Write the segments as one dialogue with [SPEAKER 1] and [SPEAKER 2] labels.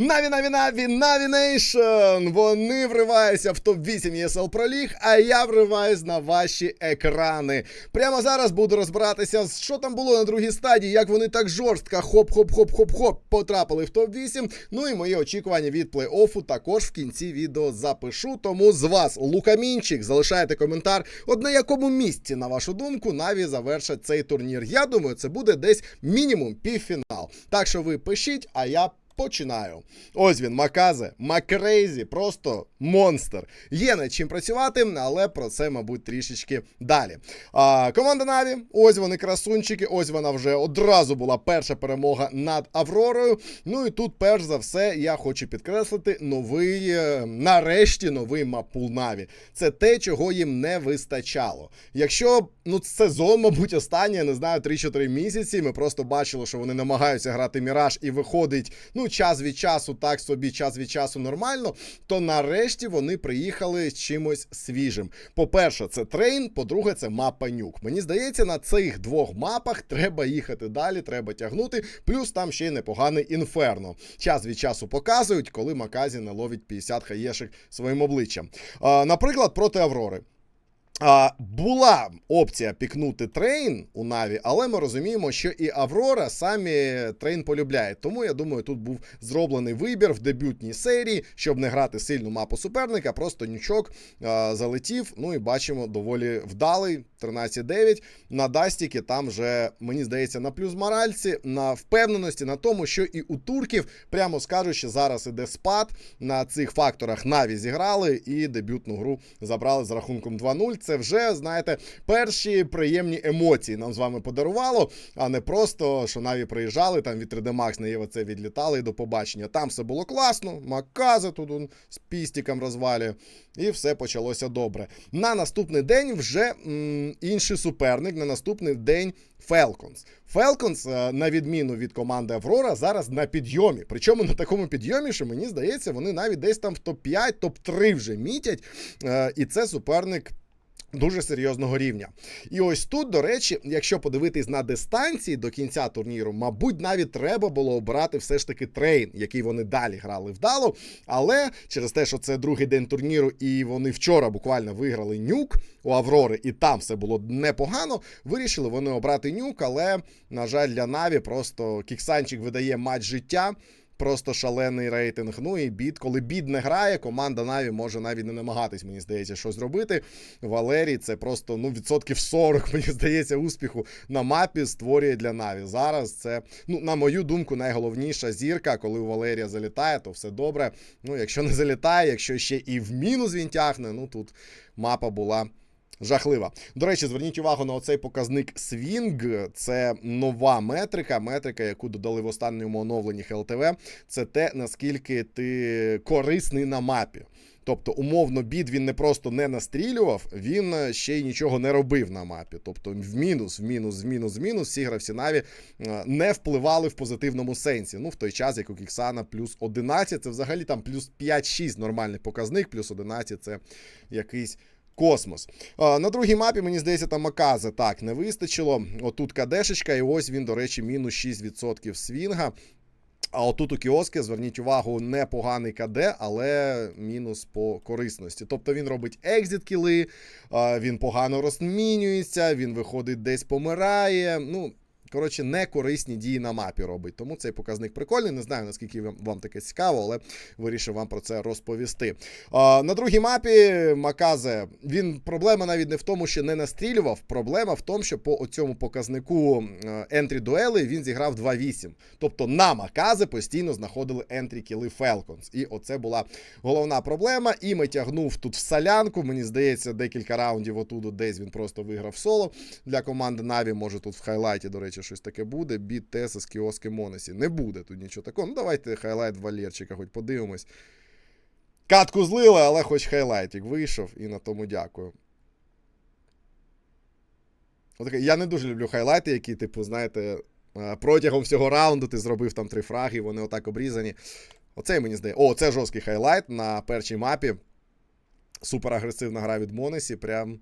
[SPEAKER 1] Наві, Наві, Наві, Наві Нейшн! Вони вриваються в топ-8 ESL Pro League, а я вриваюсь на ваші екрани. Прямо зараз буду розбиратися, що там було на другій стадії, як вони так жорстко хоп-хоп-хоп-хоп-хоп потрапили в топ-8. Ну і мої очікування від плей-оффу також в кінці відео запишу. Тому з вас лукамінчик, залишайте коментар. От на якому місці, на вашу думку, Наві завершать цей турнір. Я думаю, це буде десь мінімум півфінал. Так що ви пишіть, а я починаю. Ось він, Маказе, Макрейзі, просто монстр. Є над чим працювати, але про це, мабуть, трішечки далі. А, команда Наві, ось вони красунчики, ось вона вже одразу була перша перемога над Авророю. Ну і тут, перш за все, я хочу підкреслити новий, е, нарешті, новий мапул Наві. Це те, чого їм не вистачало. Якщо ну сезон, мабуть, останній, не знаю, 3-4 місяці. Ми просто бачили, що вони намагаються грати Міраж і виходить, ну, час від часу, так собі, час від часу нормально. То нарешті вони приїхали з чимось свіжим. По-перше, це трейн, по-друге, це мапа нюк. Мені здається, на цих двох мапах треба їхати далі, треба тягнути. Плюс там ще й непоганий інферно. Час від часу показують, коли Маказі не ловить 50 хаєшек своїм обличчям. Наприклад, проти Аврори. А, була опція пікнути трейн у Наві, але ми розуміємо, що і Аврора самі трейн полюбляють. Тому я думаю, тут був зроблений вибір в дебютній серії, щоб не грати сильну мапу суперника. Просто нючок а, залетів. Ну і бачимо, доволі вдалий. 13-9. На Дастіки там вже, мені здається, на плюс моральці, на впевненості, на тому, що і у турків, прямо скажучи, зараз іде спад. На цих факторах Наві зіграли і дебютну гру забрали з рахунком 2-0. Це вже, знаєте, перші приємні емоції нам з вами подарувало, а не просто, що Наві приїжджали, там від 3D Max на ЄВЦ відлітали і до побачення. Там все було класно, Макази тут он з пістіком розвалює, і все почалося добре. На наступний день вже м, інший суперник, на наступний день Falcons. Falcons, е, на відміну від команди Аврора, зараз на підйомі. Причому на такому підйомі, що мені здається, вони навіть десь там в топ-5, топ-3 вже мітять. Е, І це суперник. Дуже серйозного рівня. І ось тут, до речі, якщо подивитись на дистанції до кінця турніру, мабуть, навіть треба було обрати все ж таки трейн, який вони далі грали вдало. Але через те, що це другий день турніру, і вони вчора буквально виграли нюк у Аврори, і там все було непогано. Вирішили вони обрати нюк, але, на жаль, для Наві просто Кіксанчик видає матч життя. Просто шалений рейтинг. Ну і бід, коли бід не грає, команда Наві може навіть не намагатись, мені здається, щось зробити. Валерій це просто ну, відсотків 40, мені здається, успіху на мапі створює для Наві. Зараз це, ну, на мою думку, найголовніша зірка. Коли у Валерія залітає, то все добре. Ну, якщо не залітає, якщо ще і в мінус він тягне, ну тут мапа була. Жахлива. До речі, зверніть увагу на оцей показник Swing. Це нова метрика, метрика, яку додали в останньому оновленні HLTV. Це те, наскільки ти корисний на мапі. Тобто, умовно, бід він не просто не настрілював, він ще й нічого не робив на мапі. Тобто, в мінус, в мінус, в мінус, в мінус всі гравці Наві е, не впливали в позитивному сенсі. Ну, в той час, як у Кіксана плюс 11, це взагалі там плюс 5-6 нормальний показник, плюс 11 це якийсь. Космос. А, на другій мапі, мені здається, там Макази так не вистачило. Отут кадешечка, і ось він, до речі, мінус 6% свінга. А отут у кіоски, зверніть увагу, непоганий КД, але мінус по корисності. Тобто він робить екзит кіли, він погано розмінюється, він виходить десь помирає. Ну, коротше, некорисні дії на мапі робить. Тому цей показник прикольний. Не знаю, наскільки вам, вам таке цікаво, але вирішив вам про це розповісти. А, на другій мапі Маказе, він проблема навіть не в тому, що не настрілював. Проблема в тому, що по цьому показнику ентрі дуели він зіграв 2-8. Тобто на Маказе постійно знаходили ентрі кіли Falcons. І оце була головна проблема. І ми тягнув тут в солянку. Мені здається, декілька раундів отуду десь він просто виграв соло для команди Наві. Може тут в хайлайті, до речі, щось таке буде. Біт Теса з кіоски Монесі. Не буде тут нічого такого. Ну, давайте хайлайт Валерчика, хоч подивимось. Катку злили, але хоч хайлайтик вийшов, і на тому дякую. Отаке, я не дуже люблю хайлайти, які, типу, знаєте, е, протягом всього раунду ти зробив там три фраги, вони отак обрізані. Оцей мені здається. О, це жорсткий хайлайт на першій мапі. Супер агресивна гра від Монесі. Прям.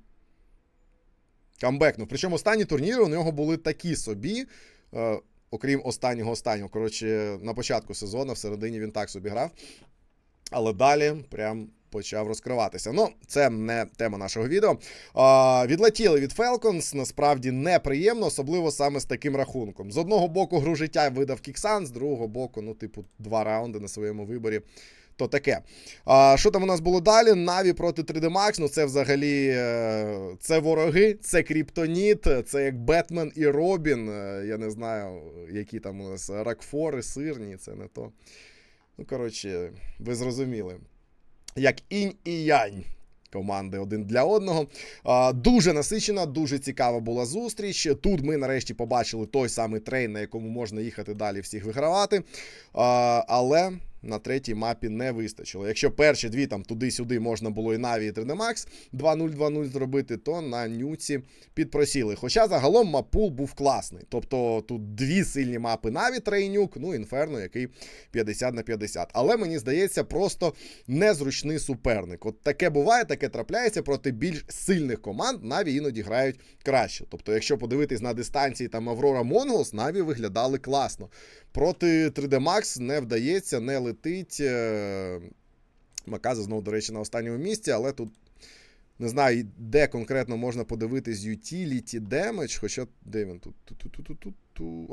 [SPEAKER 1] Камбекнув. Причому останні турніри у нього були такі собі. Е, окрім останнього останнього. Коротше, на початку сезону, в середині він так собі грав. Але далі прям почав розкриватися. Ну, це не тема нашого відео. А, відлетіли від Falcons, насправді неприємно, особливо саме з таким рахунком. З одного боку, гру життя видав Кіксан, з другого боку, ну, типу, два раунди на своєму виборі. То таке. А, Що там у нас було далі? Наві проти 3D Max. Ну, це взагалі е, це вороги, це Кріптоніт, це як Бетмен і Робін. Е, Я не знаю, які там у нас ракфори, сирні, це не то. Ну, коротше, ви зрозуміли. Як інь і янь. Команди один для одного. Дуже насичена, дуже цікава була зустріч. Тут ми нарешті побачили той самий трейн, на якому можна їхати далі всіх вигравати. Але на третій мапі не вистачило. Якщо перші дві там туди-сюди можна було і Наві, і 3D Max 2-0-2-0 зробити, то на нюці підпросіли. Хоча загалом мапул був класний. Тобто тут дві сильні мапи Наві Трейнюк, ну Інферно, який 50 на 50. Але мені здається, просто незручний суперник. От таке буває, таке трапляється проти більш сильних команд. Наві іноді грають краще. Тобто, якщо подивитись на дистанції там Аврора Монголс, Наві виглядали класно. Проти 3D Max не вдається, не летить. Е, Маказа знову, до речі, на останньому місці, але тут не знаю, де конкретно можна подивитись utility damage, хоча де він тут?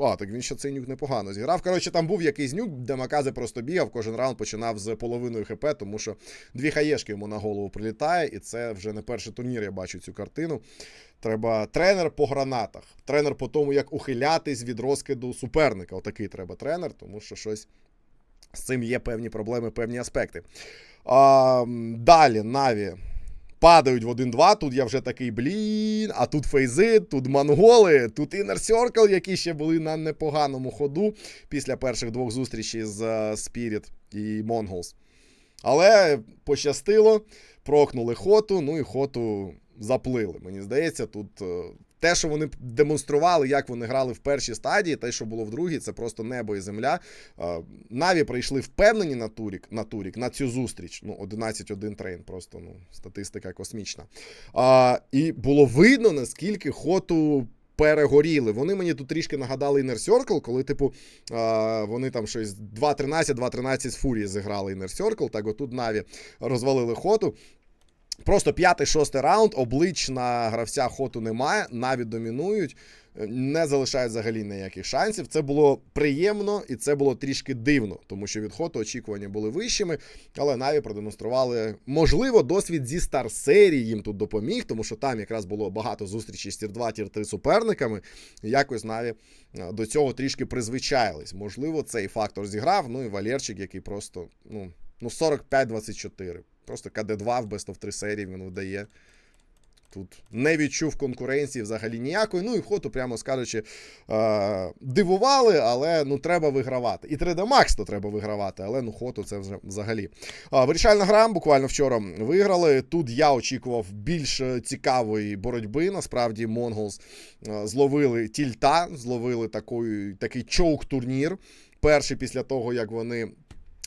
[SPEAKER 1] А, так він ще цей нюк непогано зіграв. Коротше, там був якийсь нюк, де Макази просто бігав, кожен раунд починав з половиною хп, тому що дві хаєшки йому на голову прилітає, і це вже не перший турнір, я бачу цю картину. Треба тренер по гранатах. Тренер по тому, як ухилятись від розкиду суперника. Отакий треба тренер, тому що щось з цим є певні проблеми, певні аспекти. А, Далі Наві падають в 1-2. Тут я вже такий, блін, а тут фейзи, тут монголи, тут Inner Circle, які ще були на непоганому ходу після перших двох зустрічей з uh, Spirit і Mongols. Але пощастило, прокнули хоту, ну і хоту заплили. Мені здається, тут uh, те, що вони демонстрували, як вони грали в першій стадії, те, що було в другій, це просто небо і земля. Наві прийшли впевнені на турік, на турік, на цю зустріч. Ну, 11-1 трейн, просто ну, статистика космічна. І було видно, наскільки хоту. Перегоріли. Вони мені тут трішки нагадали Inner Circle, коли, типу, вони там щось 2-13, 2-13 з Фурії зіграли Inner Circle, так отут Наві розвалили хоту. Просто п'ятий-шостий раунд, облич на гравця хоту немає, навіть домінують, не залишають взагалі ніяких шансів. Це було приємно і це було трішки дивно, тому що від хоту очікування були вищими, але Наві продемонстрували, можливо, досвід зі стар серії їм тут допоміг, тому що там якраз було багато зустрічей з тір 2 тір 3 суперниками. Якось Наві до цього трішки призвичаїлись. Можливо, цей фактор зіграв. Ну і Валерчик, який просто ну, ну 45-24. Просто КД2 в Best of 3 серії він видає. Тут не відчув конкуренції взагалі ніякої. Ну і хоту, прямо скажучи, е- дивували, але ну треба вигравати. І 3D Max то треба вигравати, але ну хоту це вже взагалі. Вирішальна гра буквально вчора виграли. Тут я очікував більш цікавої боротьби. Насправді, Монголс е- зловили тільта, зловили такий, такий чоук-турнір. Перший після того, як вони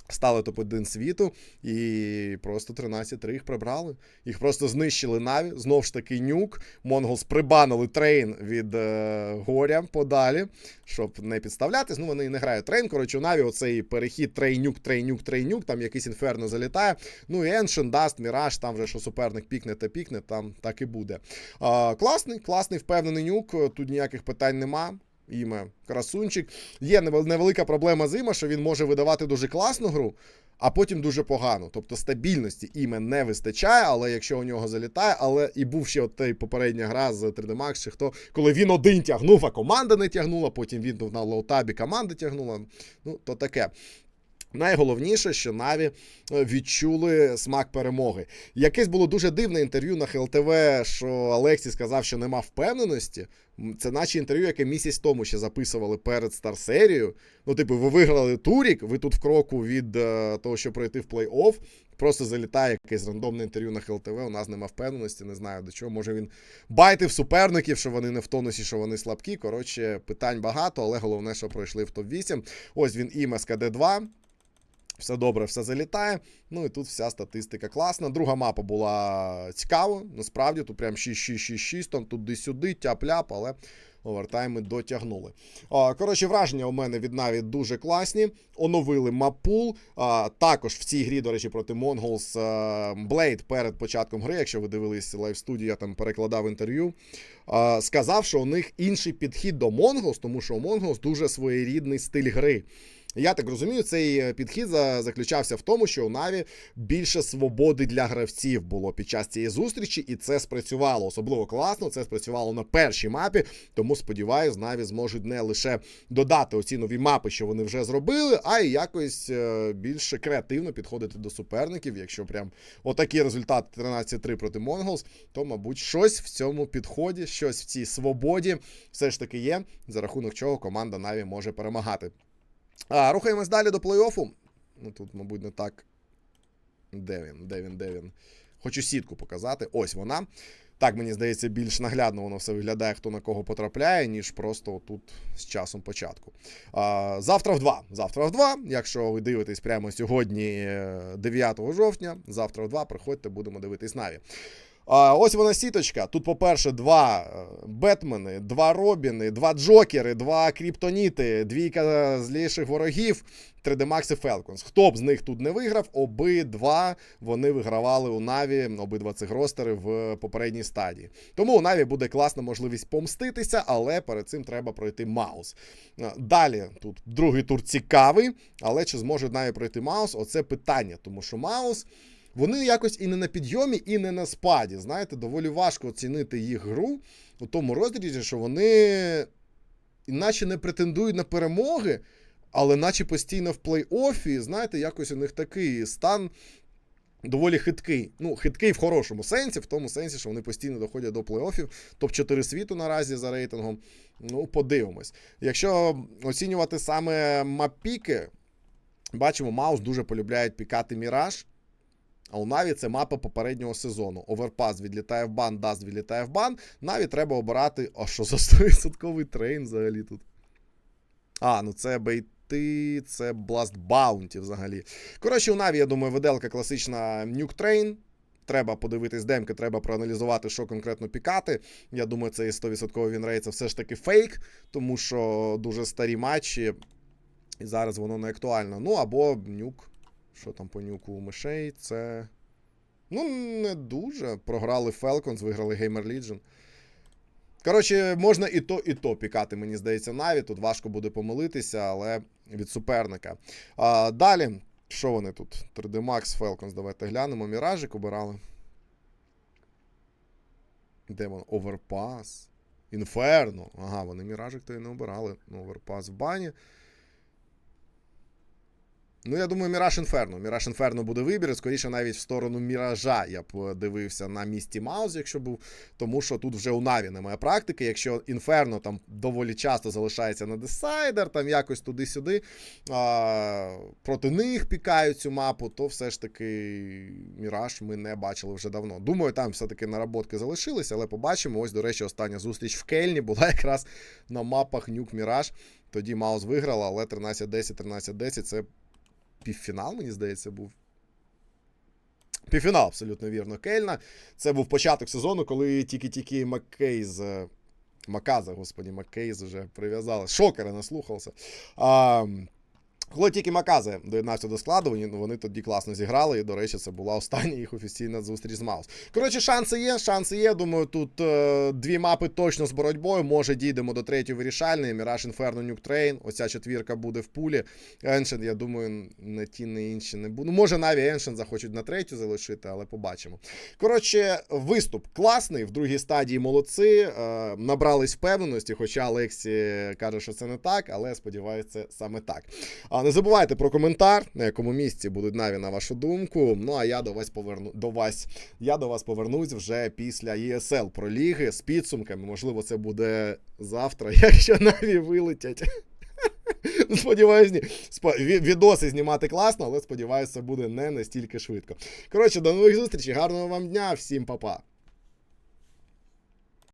[SPEAKER 1] Стали топ-1 світу, і просто 13-3 їх прибрали. Їх просто знищили Наві. Знов ж таки нюк. Монголс прибанили трейн від е, горя подалі, щоб не підставлятись. Ну, вони і не грають трейн. Коротше, у Наві оцей перехід трейнюк, трейнюк, трейнюк, там якийсь інферно залітає. Ну і Еншен, Даст, Міраж, там вже що суперник пікне та пікне, там так і буде. Е, класний, класний, впевнений нюк. Тут ніяких питань нема. Іме красунчик. Є невелика проблема з Іме, що він може видавати дуже класну гру, а потім дуже погано. Тобто стабільності іме не вистачає, але якщо у нього залітає, але і був ще от той попередня гра з 3D Max, чи хто, коли він один тягнув, а команда не тягнула, потім він на лоутабі команда тягнула. Ну, то таке. Найголовніше, що Наві відчули смак перемоги. Якесь було дуже дивне інтерв'ю на ХЛТВ, що Алексій сказав, що нема впевненості. Це наче інтерв'ю, яке місяць тому ще записували перед стар-серією. Ну, типу, ви виграли турік, ви тут в кроку від uh, того, щоб пройти в плей-офф. Просто залітає якесь рандомне інтерв'ю на ХЛТВ. У нас нема впевненості, не знаю до чого. Може він байтив суперників, що вони не в тонусі, що вони слабкі. Коротше, питань багато, але головне, що пройшли в топ-8. Ось він імес КД2. Все добре, все залітає. Ну і тут вся статистика класна. Друга мапа була цікава. Насправді, тут прям 6-6-6-6, там туди-сюди, тяп-ляп, але овертайми дотягнули. Коротше, враження у мене від Наві дуже класні. Оновили мапул. Також в цій грі, до речі, проти Mongols Блейд перед початком гри, якщо ви дивились лайв студію, я там перекладав інтерв'ю. Сказав, що у них інший підхід до Mongols, тому що у Mongols дуже своєрідний стиль гри. Я так розумію, цей е, підхід за- заключався в тому, що у Наві більше свободи для гравців було під час цієї зустрічі, і це спрацювало. Особливо класно. Це спрацювало на першій мапі. Тому сподіваюсь, Наві зможуть не лише додати оці нові мапи, що вони вже зробили, а й якось е, більше креативно підходити до суперників. Якщо прям отакий результат 13-3 проти Mongols, то, мабуть, щось в цьому підході, щось в цій свободі все ж таки є, за рахунок чого команда Наві може перемагати. А, рухаємось далі до плей-оффу. Ну тут, мабуть, не так. Де він? Де він? Де він? Хочу сітку показати. Ось вона. Так, мені здається, більш наглядно воно все виглядає, хто на кого потрапляє, ніж просто тут з часом початку. А, завтра в 2. Завтра в 2. Якщо ви дивитесь прямо сьогодні, е, 9 жовтня, завтра в 2 приходьте, будемо дивитись Наві. Ось вона сіточка. Тут, по-перше, два е, Бетмени, два Робіни, два Джокери, два Кріптоніти, двійка зліших ворогів, 3D Max і Falcons. Хто б з них тут не виграв, обидва вони вигравали у Наві, обидва цих ростери в попередній стадії. Тому у Наві буде класна можливість помститися, але перед цим треба пройти Маус. Е, Далі тут другий тур цікавий, але чи зможе Наві пройти Маус? Оце питання, тому що Маус. Вони якось і не на підйомі, і не на спаді. Знаєте, доволі важко оцінити їх гру у тому розрізі, що вони іначе не претендують на перемоги, але наче постійно в плей-офі, знаєте, якось у них такий стан доволі хиткий. Ну, хиткий в хорошому сенсі, в тому сенсі, що вони постійно доходять до плей-офів. Топ-4 світу наразі за рейтингом. Ну, подивимось. Якщо оцінювати саме мапіки, бачимо, Маус дуже полюбляють пікати Міраж. А у Наві це мапа попереднього сезону. Оверпас відлітає в бан, Даст відлітає в бан. Наві треба обирати. А що за 100% трейн взагалі тут? А, ну це бейти, це Blast Bounty взагалі. Коротше, у Наві, я думаю, виделка класична Nuke Train. Треба подивитись демки, треба проаналізувати, що конкретно пікати. Я думаю, цей 100% вінрейт це все ж таки фейк, тому що дуже старі матчі, і зараз воно не актуально. Ну або нюк. Що там по нюку у мишей? Це. Ну, не дуже. Програли Falcons, виграли Gamer Legion. Коротше, можна і то, і то пікати, мені здається, навіть. Тут важко буде помилитися, але від суперника. А, далі, що вони тут? 3D Max, Falcons, давайте глянемо. Міражик обирали. Де воно? Оверпас. Інферно. Ага, вони Міражик то і не обирали. Ну, Оверпас в бані. Ну, я думаю, Міраж Інферно. Міраж Інферно буде вибір. Скоріше, навіть в сторону Міража я б дивився на місці Маус, якщо був. Тому що тут вже у Наві немає практики. Якщо Інферно там доволі часто залишається на десайдер, там якось туди-сюди, проти них пікають цю мапу, то все ж таки Міраж ми не бачили вже давно. Думаю, там все-таки наработки залишилися, але побачимо. Ось, до речі, остання зустріч в Кельні була якраз на мапах Нюк Міраж. Тоді Маус виграла, але 13-10, 13-10 це півфінал, мені здається, був. Півфінал, абсолютно вірно. Кельна. Це був початок сезону, коли тільки-тільки Маккейз. е, Маказа, господі, Маккейз вже прив'язали. Шокера наслухався. А, коли тільки Маказе доєднався до складу, вони, тоді класно зіграли. І, до речі, це була остання їх офіційна зустріч з Маус. Коротше, шанси є, шанси є. Думаю, тут е, дві мапи точно з боротьбою. Може, дійдемо до третьої вирішальної. Міраж Інферно Нюк Трейн. Оця четвірка буде в пулі. Еншен, я думаю, не ті, не інші не буде. Ну, може, навіть Еншен захочуть на третю залишити, але побачимо. Коротше, виступ класний. В другій стадії молодці. Е, набрались впевненості, хоча Олексі каже, що це не так, але сподіваюся, це саме так. А не забувайте про коментар, на якому місці будуть наві на вашу думку. Ну а я до вас поверну до вас. Я до вас повернусь вже після ESL про ліги з підсумками. Можливо, це буде завтра, якщо наві вилетять. Сподіваюсь, ні. Відоси знімати класно, але сподіваюся, це буде не настільки швидко. Коротше, до нових зустрічей, гарного вам дня, всім па-па.